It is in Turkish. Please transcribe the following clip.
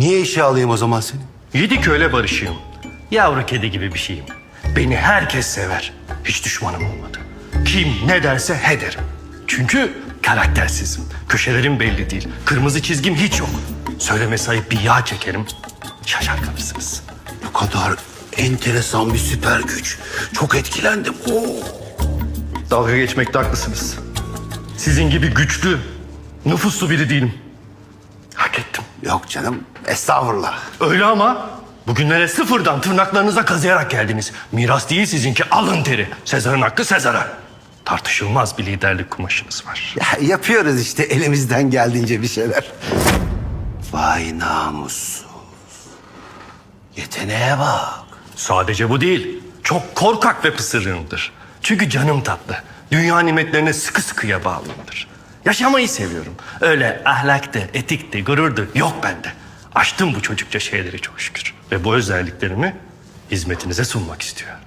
Niye işe alayım o zaman seni? Yedi köyle barışığım. Yavru kedi gibi bir şeyim. Beni herkes sever. Hiç düşmanım olmadı. Kim ne derse he derim. Çünkü karaktersizim. Köşelerim belli değil. Kırmızı çizgim hiç yok. Söyleme sayıp bir yağ çekerim. Şaşar kalırsınız. Bu kadar enteresan bir süper güç. Çok etkilendim. Oo. Dalga geçmekte haklısınız. Sizin gibi güçlü, nüfuslu biri değilim. Ettim. Yok canım, estağfurullah. Öyle ama bugünlere sıfırdan tırnaklarınıza kazıyarak geldiniz. Miras değil sizinki alın teri. Sezar'ın hakkı Sezar'a. Tartışılmaz bir liderlik kumaşınız var. Ya, yapıyoruz işte elimizden geldiğince bir şeyler. Vay namussuz. Yeteneğe bak. Sadece bu değil. Çok korkak ve pısırığımdır. Çünkü canım tatlı. Dünya nimetlerine sıkı sıkıya bağlıyımdır. Yaşamayı seviyorum. Öyle ahlaktı, etikti, gururdu yok bende. Aştım bu çocukça şeyleri çok şükür. Ve bu özelliklerimi hizmetinize sunmak istiyorum.